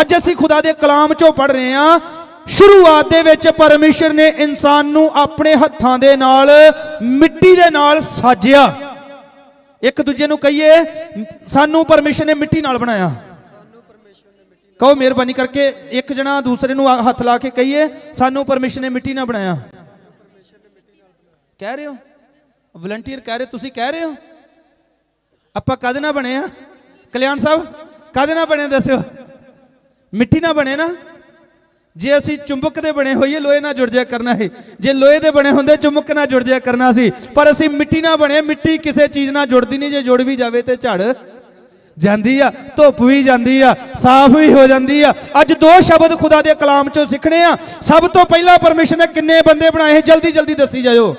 ਅੱਜ ਅਸੀਂ ਖੁਦਾ ਦੇ ਕਲਾਮ ਚੋਂ ਪੜ ਰਹੇ ਹਾਂ। ਸ਼ੁਰੂਆਤ ਦੇ ਵਿੱਚ ਪਰਮੇਸ਼ਰ ਨੇ ਇਨਸਾਨ ਨੂੰ ਆਪਣੇ ਹੱਥਾਂ ਦੇ ਨਾਲ, ਮਿੱਟੀ ਦੇ ਨਾਲ ਸਾਜਿਆ। ਇੱਕ ਦੂਜੇ ਨੂੰ ਕਹੀਏ, ਸਾਨੂੰ ਪਰਮੇਸ਼ਰ ਨੇ ਮਿੱਟੀ ਨਾਲ ਬਣਾਇਆ। ਕਹੋ ਮਿਹਰਬਾਨੀ ਕਰਕੇ ਇੱਕ ਜਣਾ ਦੂਸਰੇ ਨੂੰ ਹੱਥ ਲਾ ਕੇ ਕਹੀਏ, ਸਾਨੂੰ ਪਰਮੇਸ਼ਰ ਨੇ ਮਿੱਟੀ ਨਾਲ ਬਣਾਇਆ। ਕਹਿ ਰਹੇ ਹੋ? ਵਲੰਟੀਅਰ ਕਹਿ ਰਹੇ ਤੁਸੀਂ ਕਹਿ ਰਹੇ ਹੋ? ਆਪਾਂ ਕਦ ਨਾ ਬਣੇ ਆ? ਕਲਿਆਣ ਸਾਹਿਬ ਕਦ ਨਾ ਬਣੇ ਦੱਸਿਓ? ਮਿੱਟੀ ਨਾ ਬਣੇ ਨਾ। ਜੇ ਅਸੀਂ ਚੁੰਬਕ ਦੇ ਬਣੇ ਹੋਈਏ, ਲੋਹੇ ਨਾਲ ਜੁੜ ਜਾਇਆ ਕਰਨਾ ਹੈ ਜੇ ਲੋਹੇ ਦੇ ਬਣੇ ਹੁੰਦੇ, ਚੁੰਬਕ ਨਾਲ ਜੁੜ ਜਾਇਆ ਕਰਨਾ ਸੀ। ਪਰ ਅਸੀਂ ਮਿੱਟੀ ਨਾਲ ਬਣੇ, ਮਿੱਟੀ ਕਿਸੇ ਚੀਜ਼ ਨਾਲ ਜੁੜਦੀ ਨਹੀਂ। ਜੇ ਜੁੜ ਵੀ ਜਾਵੇ ਤੇ ਝੜ ਜਾਂਦੀ ਆ, ਧੁੱਪ ਵੀ ਜਾਂਦੀ ਆ, ਸਾਫ਼ ਵੀ ਹੋ ਜਾਂਦੀ ਆ। ਅੱਜ ਦੋ ਸ਼ਬਦ ਖੁਦਾ ਦੇ ਕਲਾਮ ਚੋਂ ਸਿੱਖਣੇ ਆ। ਸਭ ਤੋਂ ਪਹਿਲਾਂ ਪਰਮੇਸ਼ਰ ਨੇ ਕਿੰਨੇ ਬੰਦੇ ਬਣਾਏ ਸੀ? ਜਲਦੀ ਜਲਦੀ ਦੱਸੀ ਜਾਇਓ।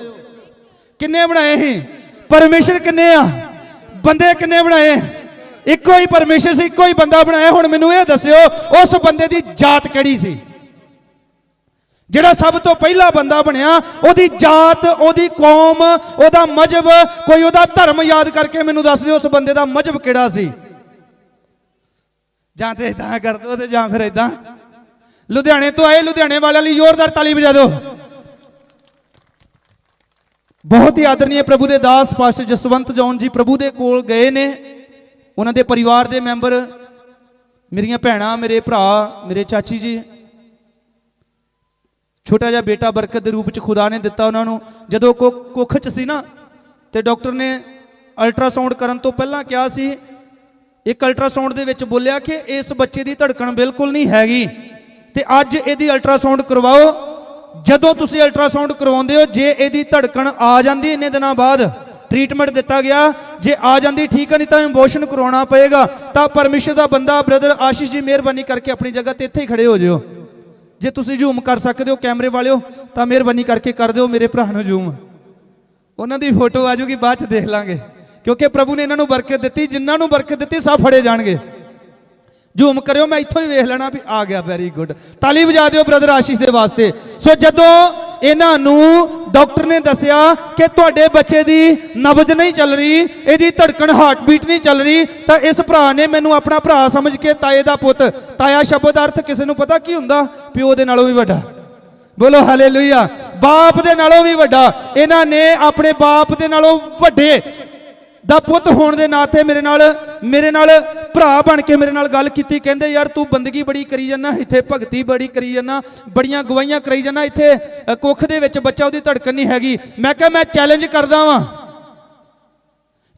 ਕਿੰਨੇ ਬਣਾਏ ਸੀ? ਪਰਮੇਸ਼ਰ ਕਿੰਨੇ ਆ? ਬੰਦੇ ਕਿੰਨੇ ਬਣਾਏ? ਇੱਕੋ ਹੀ ਪਰਮੇਸ਼ਰ ਸੀ, ਇੱਕੋ ਹੀ ਬੰਦਾ ਬਣਾਇਆ। ਹੁਣ ਮੈਨੂੰ ਇਹ ਦੱਸਿਓ, ਉਸ ਬੰਦੇ ਦੀ ਜਾਤ ਕਿਹੜੀ ਸੀ? ਜਿਹੜਾ ਸਭ ਤੋਂ ਪਹਿਲਾ ਬੰਦਾ ਬਣਿਆ, ਉਹਦੀ ਜਾਤ, ਉਹਦੀ ਕੌਮ, ਉਹਦਾ ਮਜਬ ਕੋਈ ਉਹਦਾ ਧਰਮ ਯਾਦ ਕਰਕੇ ਮੈਨੂੰ ਦੱਸ ਦਿਓ, ਉਸ ਬੰਦੇ ਦਾ ਮਜਬ ਕਿਹੜਾ ਸੀ? ਜਾਂ ਤੇ ਇਦਾਂ ਕਰ ਦੋ ਤੇ ਜਾਂ ਫਿਰ ਇਦਾਂ ਲੁਧਿਆਣੇ ਤੋਂ ਆਏ, ਲੁਧਿਆਣੇ ਵਾਲਿਆਂ ਲਈ ਜ਼ੋਰਦਾਰ ਤਾਲੀ ਵਜਾ ਦਿਓ। ਬਹੁਤ ਹੀ ਆਦਰਨੀय ਪ੍ਰਭੂ ਦੇ ਦਾਸ ਪਾਸਟਰ ਜਸਵੰਤ ਜੌਨ ਜੀ ਪ੍ਰਭੂ ਦੇ ਕੋਲ ਗਏ ਨੇ। ਉਹਨਾਂ ਦੇ ਪਰਿਵਾਰ ਦੇ ਮੈਂਬਰ, ਮੇਰੀਆਂ ਭੈਣਾਂ, ਮੇਰੇ ਭਰਾ, ਮੇਰੇ ਚਾਚੀ ਜੀ, ਛੋਟਾ ਜਿਹਾ ਬੇਟਾ ਬਰਕਤ ਦੇ ਰੂਪ ਚ ਖੁਦਾ ਨੇ ਦਿੱਤਾ ਉਹਨਾਂ ਨੂੰ। ਜਦੋਂ ਕੁ- ਕੁੱਖ ਚ ਸੀ ਨਾ, ਤੇ ਡਾਕਟਰ ਨੇ ਅਲਟਰਾਸਾਊਂਡ ਕਰਨ ਤੋਂ ਪਹਿਲਾਂ ਕਿਹਾ ਸੀ, ਇੱਕ ਅਲਟਰਾਸਾਊਂਡ ਦੇ ਵਿੱਚ ਬੋਲਿਆ ਕਿ ਇਸ ਬੱਚੇ ਦੀ ਧੜਕਣ ਬਿਲਕੁਲ ਨਹੀਂ ਹੈਗੀ। ਤੇ ਅੱਜ ਇਹਦੀ ਅਲਟਰਾਸਾਊਂਡ ਕਰਵਾਓ। ਜਦੋਂ ਤੁਸੀਂ ਅਲਟਰਾਸਾਊਂਡ ਕਰਵਾਉਂਦੇ ਹੋ, ਜੇ ਇਹਦੀ ਧੜਕਣ ਆ ਜਾਂਦੀ ਇੰਨੇ ਦਿਨਾਂ ਬਾਅਦ ਟ੍ਰੀਟਮੈਂਟ ਦਿੱਤਾ ਗਿਆ। ਜੇ ਆ ਜਾਂਦੀ, ਠੀਕ ਹੈ ਨਹੀਂ ਤਾਂ ਇਮੋਸ਼ਨ ਕਰਵਾਉਣਾ ਪਏਗਾ। ਤਾਂ ਪਰਮੇਸ਼ਰ ਦਾ ਬੰਦਾ ਬ੍ਰਦਰ ਆਸ਼ੀਸ਼ ਜੀ, ਮਿਹਰਬਾਨੀ ਕਰਕੇ ਆਪਣੀ ਜਗ੍ਹਾ ਤੇ ਇੱਥੇ ਹੀ ਖੜੇ ਹੋ ਜਿਓ। ਜੇ ਤੁਸੀਂ ਜ਼ੂਮ ਕਰ ਸਕਦੇ ਹੋ, ਕੈਮਰੇ ਵਾਲਿਓ, ਤਾਂ ਮਿਹਰਬਾਨੀ ਕਰਕੇ ਕਰ ਦਿਓ, ਮੇਰੇ ਭਰਾ ਨੂੰ ਜ਼ੂਮ। ਉਹਨਾਂ ਦੀ ਫੋਟੋ ਆ ਜੂਗੀ, ਬਾਅਦ ਚ ਦੇਖ ਲਾਂਗੇ। ਕਿਉਂਕਿ ਪ੍ਰਭੂ ਨੇ ਇਹਨਾਂ ਨੂੰ ਬਰਕਤ ਦਿੱਤੀ, ਜਿਨ੍ਹਾਂ ਨੂੰ ਬਰਕਤ ਦਿੱਤੀ, ਸਭ ਫੜੇ ਜਾਣਗੇ। ਜ਼ੂਮ ਕਰਿਓ, ਮੈਂ ਇੱਥੋਂ ਹੀ ਵੇਖ ਲੈਣਾ ਵੀ ਆ ਗਿਆ ਵੈਰੀ ਗੁੱਡ ਤਾਲੀ ਵਜਾ ਦਿਓ ਬ੍ਰਦਰ ਆਸ਼ੀਸ਼ ਦੇ ਵਾਸਤੇ। ਸੋ ਜਦੋਂ ਇਹਨਾਂ ਨੂੰ ਡਾਕਟਰ ਨੇ ਦੱਸਿਆ ਕਿ ਤੁਹਾਡੇ ਬੱਚੇ ਦੀ ਨਬਜ਼ ਨਹੀਂ ਚੱਲ ਰਹੀ, ਇਹਦੀ ਧੜਕਣ ਹਾਰਟ ਬੀਟ ਨਹੀਂ ਚੱਲ ਰਹੀ, ਤਾਂ ਇਸ ਭਰਾ ਨੇ ਮੈਨੂੰ ਆਪਣਾ ਭਰਾ ਸਮਝ ਕੇ ਤਾਏ ਦਾ ਪੁੱਤ, ਤਾਇਆ ਸ਼ਬਦ ਦਾ ਅਰਥ ਕਿਸੇ ਨੂੰ ਪਤਾ ਕੀ ਹੁੰਦਾ? ਪਿਓ ਦੇ ਨਾਲੋਂ ਵੀ ਵੱਡਾ। ਬੋਲੋ ਹਾਲੇਲੂਇਆ ਬਾਪ ਦੇ ਨਾਲੋਂ ਵੀ ਵੱਡਾ। ਇਹਨਾਂ ਨੇ ਆਪਣੇ ਬਾਪ ਦੇ ਨਾਲੋਂ ਵੱਡੇ। ਦਾ ਪੁੱਤ ਹੋਣ ਦੇ ਨਾਤੇ ਮੇਰੇ ਨਾਲ ਮੇਰੇ ਨਾਲ ਭਰਾ ਬਣ ਕੇ ਮੇਰੇ ਨਾਲ ਗੱਲ ਕੀਤੀ, ਕਹਿੰਦੇ, ਯਾਰ ਤੂੰ ਬੰਦਗੀ ਬੜੀ ਕਰੀ ਜਾਂਦਾ, ਇੱਥੇ ਭਗਤੀ ਬੜੀ ਕਰੀ ਜਾਂਦਾ, ਬੜੀਆਂ ਗਵਾਈਆਂ ਕਰੀ ਜਾਂਦਾ, ਇੱਥੇ ਕੁੱਖ ਦੇ ਵਿੱਚ ਬੱਚਾ ਉਹਦੀ ਧੜਕਣ ਨਹੀਂ ਹੈਗੀ। ਮੈਂ ਕਿਹਾ, ਮੈਂ ਚੈਲੰਜ ਕਰਦਾ ਵਾਂ।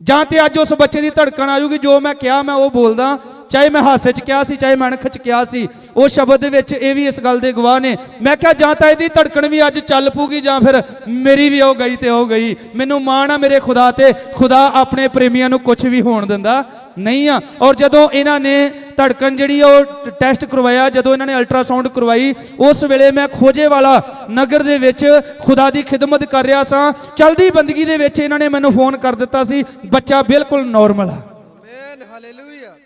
ਜਾਂ ਤੇ ਅੱਜ ਉਸ ਬੱਚੇ ਦੀ ਧੜਕਣ ਆ ਜੂਗੀ ਜੋ ਮੈਂ ਕਿਹਾ, ਮੈਂ ਉਹ ਬੋਲਦਾ। ਚਾਹੇ ਮੈਂ ਹਾਸੇ 'ਚ ਕਿਹਾ ਸੀ, ਚਾਹੇ ਮੈਂ ਅਣਖ 'ਚ ਕਿਹਾ ਸੀ, ਉਹ ਸ਼ਬਦ ਦੇ ਵਿੱਚ ਇਹ ਵੀ ਇਸ ਗੱਲ ਦੇ ਗਵਾਹ ਨੇ। ਮੈਂ ਕਿਹਾ, ਜਾਂ ਤਾਂ ਇਹਦੀ ਧੜਕਣ ਵੀ ਅੱਜ ਚੱਲ ਪੂਗੀ ਜਾਂ ਫਿਰ ਮੇਰੀ ਵੀ ਉਹ ਗਈ ਤੇ ਉਹ ਗਈ। ਮੈਨੂੰ ਮਾਣ ਆ ਮੇਰੇ ਖੁਦਾ ਤੇ, ਖੁਦਾ ਆਪਣੇ ਪ੍ਰੇਮੀਆਂ ਨੂੰ ਕੁਝ ਵੀ ਹੋਣ ਦਿੰਦਾ। ਨਹੀਂ ਆ। ਔਰ ਜਦੋਂ ਇਹਨਾਂ ਨੇ ਧੜਕਣ ਜਿਹੜੀ ਉਹ ਟੈਸਟ ਕਰਵਾਇਆ ਜਦੋਂ ਇਹਨਾਂ ਨੇ ਅਲਟਰਾਸਾਊਂਡ ਕਰਵਾਈ ਉਸ ਵੇਲੇ ਮੈਂ ਖੋਜੇ ਵਾਲਾ ਨਗਰ ਦੇ ਵਿੱਚ ਖੁਦਾ ਦੀ ਖਿਦਮਤ ਕਰ ਰਿਹਾ ਸਾਂ। ਚਲਦੀ ਬੰਦਗੀ ਦੇ ਵਿੱਚ ਇਹਨਾਂ ਨੇ ਮੈਨੂੰ ਫੋਨ ਕਰ ਦਿੱਤਾ ਸੀ ਬੱਚਾ ਬਿਲਕੁਲ ਨਾਰਮਲ ਆ। ਆਮੇਨ ਹਾਲੇਲੂਇਆ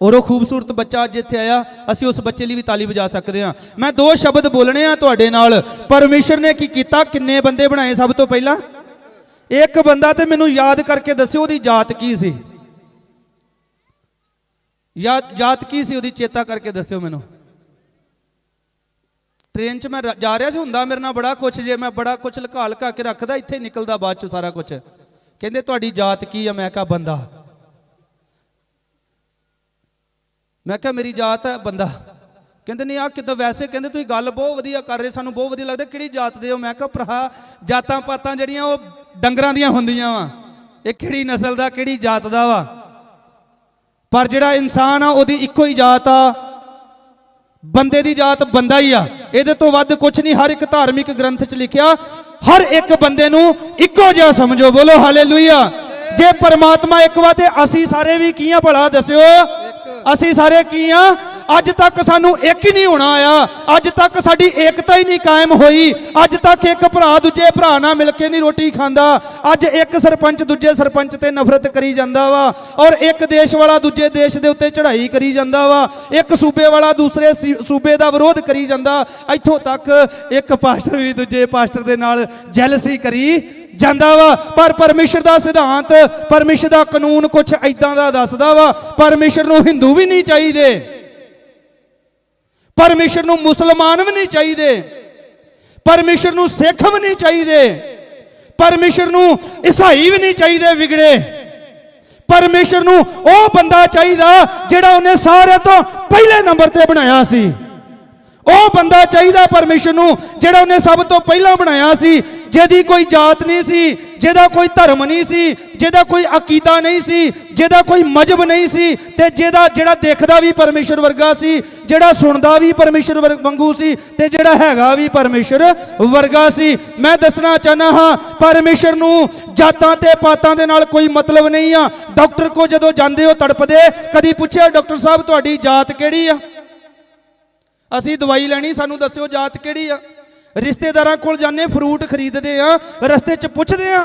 ਔਰ ਉਹ ਖੂਬਸੂਰਤ ਬੱਚਾ ਅੱਜ ਇੱਥੇ ਆਇਆ ਅਸੀਂ ਉਸ ਬੱਚੇ ਲਈ ਵੀ ਤਾਲੀ ਵਜਾ ਸਕਦੇ ਹਾਂ। ਮੈਂ ਦੋ ਸ਼ਬਦ ਬੋਲਣੇ ਆ ਤੁਹਾਡੇ ਨਾਲ। ਪਰਮੇਸ਼ਰ ਨੇ ਕੀ ਕੀਤਾ? ਕਿੰਨੇ ਬੰਦੇ ਬਣਾਏ ਸਭ ਤੋਂ ਪਹਿਲਾਂ? ਇੱਕ ਬੰਦਾ ਤੇ ਮੈਨੂੰ ਯਾਦ ਕਰਕੇ ਦੱਸਿਓ ਉਹਦੀ ਜਾਤ ਕੀ ਸੀ। ਯਾਦ, ਜਾਤ ਕੀ ਸੀ ਉਹਦੀ ਚੇਤਾ ਕਰਕੇ ਦੱਸਿਓ ਮੈਨੂੰ। ਟ੍ਰੇਨ 'ਚ ਮੈਂ ਜਾ ਰਿਹਾ ਸੀ, ਹੁੰਦਾ ਮੇਰੇ ਨਾਲ ਬੜਾ ਕੁਛ ਜੇ ਮੈਂ ਬੜਾ ਕੁਛ ਲੁਕਾ ਲਕਾ ਕੇ ਰੱਖਦਾ, ਇੱਥੇ ਨਿਕਲਦਾ ਬਾਅਦ 'ਚ ਸਾਰਾ ਕੁਛ। ਕਹਿੰਦੇ, ਤੁਹਾਡੀ ਜਾਤ ਕੀ ਆ? ਮੈਂ ਕਿਹਾ, ਬੰਦਾ। ਮੈਂ ਕਿਹਾ, ਮੇਰੀ ਜਾਤ ਹੈ ਬੰਦਾ। ਕਹਿੰਦੇ, ਨਹੀਂ ਆ ਕਿਦਾਂ ਵੈਸੇ? ਕਹਿੰਦੇ, ਤੁਸੀਂ ਗੱਲ ਬਹੁਤ ਵਧੀਆ ਕਰ ਰਹੇ, ਸਾਨੂੰ ਬਹੁਤ ਵਧੀਆ ਲੱਗ ਰਿਹਾ ਕਿਹੜੀ ਜਾਤ ਦੇ ਹੋ? ਮੈਂ ਕਿਹਾ, ਭਰਾ ਜਾਤਾਂ ਪਾਤਾਂ ਜਿਹੜੀਆਂ, ਉਹ ਡੰਗਰਾਂ ਦੀਆਂ ਹੁੰਦੀਆਂ ਵਾ। ਇਹ ਕਿਹੜੀ ਨਸਲ ਦਾ, ਕਿਹੜੀ ਜਾਤ ਦਾ ਵਾ। ਪਰ ਜਿਹੜਾ ਇਨਸਾਨ ਆ, ਉਹਦੀ ਇੱਕੋ ਹੀ ਜਾਤ ਆ। ਬੰਦੇ ਦੀ ਜਾਤ ਬੰਦਾ ਹੀ ਆ। ਇਹਦੇ ਤੋਂ ਵੱਧ ਕੁਝ ਨਹੀਂ। ਹਰ ਇੱਕ ਧਾਰਮਿਕ ਗ੍ਰੰਥ 'ਚ ਲਿਖਿਆ, ਹਰ ਇੱਕ ਬੰਦੇ ਨੂੰ ਇੱਕੋ ਜਿਹਾ ਸਮਝੋ। ਬੋਲੋ ਹਾਲੇਲੂਇਆ। ਜੇ ਪਰਮਾਤਮਾ ਇੱਕ ਵਾ ਤੇ ਅਸੀਂ ਸਾਰੇ ਵੀ ਕੀ ਆ ਭਲਾ ਦੱਸਿਓ? ਅਸੀਂ ਸਾਰੇ ਕੀ ਆ ਅੱਜ ਤੱਕ ਸਾਨੂੰ ਇੱਕ ਹੀ ਨਹੀਂ ਹੋਣਾ ਆਇਆ। ਅੱਜ ਤੱਕ ਸਾਡੀ ਏਕਤਾ ਹੀ ਨਹੀਂ ਕਾਇਮ ਹੋਈ। ਅੱਜ ਤੱਕ ਇੱਕ ਭਰਾ ਦੂਜੇ ਭਰਾ ਨਾਲ ਮਿਲ ਕੇ ਨਹੀਂ ਰੋਟੀ ਖਾਂਦਾ। ਅੱਜ ਇੱਕ ਸਰਪੰਚ ਦੂਜੇ ਸਰਪੰਚ ਤੇ ਨਫ਼ਰਤ ਕਰੀ ਜਾਂਦਾ ਵਾ। ਔਰ ਇੱਕ ਦੇਸ਼ ਵਾਲਾ ਦੂਜੇ ਦੇਸ਼ ਦੇ ਉੱਤੇ ਚੜ੍ਹਾਈ ਕਰੀ ਜਾਂਦਾ ਵਾ। ਇੱਕ ਸੂਬੇ ਵਾਲਾ ਦੂਸਰੇ ਸੀ- ਸੂਬੇ ਦਾ ਵਿਰੋਧ ਕਰੀ ਜਾਂਦਾ। ਇੱਥੋਂ ਤੱਕ ਇੱਕ ਪਾਸਟਰ ਵੀ ਦੂਜੇ ਪਾਸਟਰ ਦੇ ਨਾਲ ਜੈਲਸੀ ਕਰੀ ਜਾਂਦਾ ਵਾ। ਪਰ ਪਰਮੇਸ਼ਰ ਦਾ ਸਿਧਾਂਤ, ਪਰਮੇਸ਼ਰ ਦਾ ਕਾਨੂੰਨ ਕੁਝ ਐਦਾਂ ਦਾ ਦੱਸਦਾ ਵਾ। ਪਰਮੇਸ਼ਰ ਨੂੰ ਹਿੰਦੂ ਵੀ ਨਹੀਂ ਚਾਹੀਦੇ। ਪਰਮੇਸ਼ਰ ਨੂੰ ਮੁਸਲਮਾਨ ਵੀ ਨਹੀਂ ਚਾਹੀਦੇ। ਪਰਮੇਸ਼ਰ ਨੂੰ ਸਿੱਖ ਵੀ ਨਹੀਂ ਚਾਹੀਦੇ। ਪਰਮੇਸ਼ਰ ਨੂੰ ਈਸਾਈ ਵੀ ਨਹੀਂ ਚਾਹੀਦੇ ਵਿਗੜੇ। ਪਰਮੇਸ਼ਰ ਨੂੰ ਉਹ ਬੰਦਾ ਚਾਹੀਦਾ ਜਿਹੜਾ ਉਹਨੇ ਸਾਰਿਆਂ ਤੋਂ ਪਹਿਲੇ ਨੰਬਰ ਤੇ ਬਣਾਇਆ ਸੀ। ਉਹ ਬੰਦਾ ਚਾਹੀਦਾ ਪਰਮੇਸ਼ਰ ਨੂੰ ਜਿਹੜਾ ਉਹਨੇ ਸਭ ਤੋਂ ਪਹਿਲਾਂ ਬਣਾਇਆ ਸੀ, ਜਿਹਦੀ ਕੋਈ ਜਾਤ ਨਹੀਂ ਸੀ ਜਿਹਦਾ ਕੋਈ ਧਰਮ ਨਹੀਂ ਸੀ, ਜਿਹਦਾ ਕੋਈ ਅਕੀਦਾ ਨਹੀਂ ਸੀ, ਜਿਹਦਾ ਕੋਈ ਮਜਬ ਨਹੀਂ ਸੀ, ਤੇ ਜਿਹਦਾ, ਜਿਹੜਾ ਦੇਖਦਾ ਵੀ ਪਰਮੇਸ਼ਰ ਵਰਗਾ ਸੀ, ਜਿਹੜਾ ਸੁਣਦਾ ਵੀ ਪਰਮੇਸ਼ਰ ਵਰ- ਵਾਂਗੂ ਸੀ, ਤੇ ਜਿਹੜਾ ਹੈਗਾ ਵੀ ਪਰਮੇਸ਼ਰ ਵਰਗਾ ਸੀ। ਮੈਂ ਦੱਸਣਾ ਚਾਹਨਾ ਹਾਂ, ਪਰਮੇਸ਼ਰ ਨੂੰ ਜਾਤਾਂ ਤੇ ਪਾਤਾਂ ਦੇ ਨਾਲ ਕੋਈ ਮਤਲਬ ਨਹੀਂ ਆ। ਡਾਕਟਰ ਕੋ ਜਦੋਂ ਜਾਂਦੇ ਹੋ ਤੜਪਦੇ, ਕਦੀ ਪੁੱਛਿਆ ਡਾਕਟਰ ਸਾਹਿਬ ਤੁਹਾਡੀ ਜਾਤ ਕਿਹੜੀ ਆ? ਅਸੀਂ ਦਵਾਈ ਲੈਣੀ, ਸਾਨੂੰ ਦੱਸਿਓ ਜਾਤ ਕਿਹੜੀ ਆ? ਰਿਸ਼ਤੇਦਾਰਾਂ ਕੋਲ ਜਾਂਦੇ ਫਰੂਟ ਖਰੀਦਦੇ ਆ ਰਸਤੇ 'ਚ ਪੁੱਛਦੇ ਆ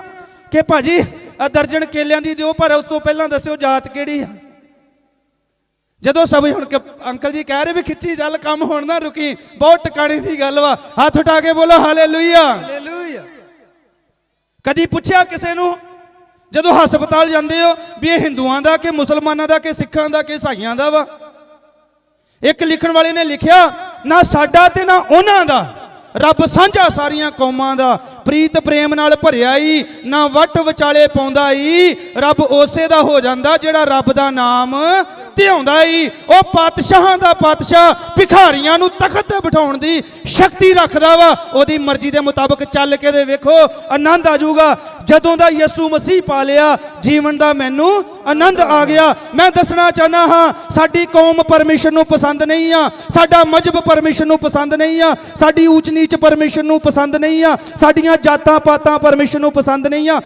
ਕਿ ਭਾਜੀ ਆ ਦਰਜਨ ਕੇਲਿਆਂ ਦੀ ਦਿਓ ਪਰ ਉਸ ਤੋਂ ਪਹਿਲਾਂ ਦੱਸਿਓ ਜਾਤ ਕਿਹੜੀ ਆ? ਜਦੋਂ ਸਭ ਹੁਣ ਕਿ ਅੰਕਲ ਜੀ ਕਹਿ ਰਹੇ ਵੀ ਖਿੱਚੀ ਚੱਲ ਕੰਮ ਹੁਣ ਨਾ ਰੁਕੀ ਬਹੁਤ ਟਿਕਾਣੇ ਦੀ ਗੱਲ ਵਾ ਹੱਥ ਉਠਾ ਕੇ ਬੋਲੋ ਹਾਲੇਲੂਇਆ। ਹਾਲੇਲੂਇਆ। ਕਦੀ ਪੁੱਛਿਆ ਕਿਸੇ ਨੂੰ? ਜਦੋਂ ਹਸਪਤਾਲ ਜਾਂਦੇ ਹੋ ਵੀ ਇਹ ਹਿੰਦੂਆਂ ਦਾ ਕਿ ਮੁਸਲਮਾਨਾਂ ਦਾ ਕਿ ਸਿੱਖਾਂ ਦਾ ਕਿ ਈਸਾਈਆਂ ਦਾ ਵਾ? ਇੱਕ ਲਿਖਣ ਵਾਲੇ ਨੇ ਲਿਖਿਆ ਨਾ ਸਾਡਾ ਤੇ ਨਾ ਉਹਨਾਂ ਦਾ। ਰੱਬ ਸਾਂਝਾ ਸਾਰੀਆਂ ਕੌਮਾਂ ਦਾ, ਪ੍ਰੀਤ ਪ੍ਰੇਮ ਨਾਲ ਭਰਿਆ ਈ, ਨਾ ਵੱਟ ਵਿਚਾਲੇ ਪਾਉਂਦਾ ਈ, ਰੱਬ ਉਸੇ ਦਾ ਹੋ ਜਾਂਦਾ ਜਿਹੜਾ ਰੱਬ ਦਾ ਨਾਮ ਧਿਆਉਂਦਾ ਈ। ਉਹ ਪਾਤਸ਼ਾਹਾਂ ਦਾ ਪਾਤਸ਼ਾਹ ਭਿਖਾਰੀਆਂ ਨੂੰ ਤਖਤ ਤੇ ਬਿਠਾਉਣ ਦੀ ਸ਼ਕਤੀ ਰੱਖਦਾ ਵਾ, ਉਹਦੀ ਮਰਜ਼ੀ ਦੇ ਮੁਤਾਬਕ ਚੱਲ ਕੇ ਦੇ ਵੇਖੋ, ਆਨੰਦ ਆ ਜਾਊਗਾ। ਜਦੋਂ ਦਾ ਯਿਸੂ ਮਸੀਹ ਪਾ ਲਿਆ ਜੀਵਨ ਦਾ ਮੈਨੂੰ ਆਨੰਦ ਆ ਗਿਆ। ਮੈਂ ਦੱਸਣਾ ਚਾਹਨਾ ਹਾਂ, ਸਾਡੀ ਕੌਮ ਪਰਮੇਸ਼ਰ ਨੂੰ ਪਸੰਦ ਨਹੀਂ ਆ, ਸਾਡਾ ਮਜਬ ਪਰਮੇਸ਼ਰ ਨੂੰ ਪਸੰਦ ਨਹੀਂ ਆ, ਸਾਡੀ ਊਚ ਨੀਚ ਪਰਮੇਸ਼ਰ ਨੂੰ ਪਸੰਦ ਨਹੀਂ ਆ, ਸਾਡੀਆਂ ਜਾਤਾਂ ਪਾਤਾਂ ਪਰਮੇਸ਼ਰ ਨੂੰ ਪਸੰਦ ਨਹੀਂ ਆ।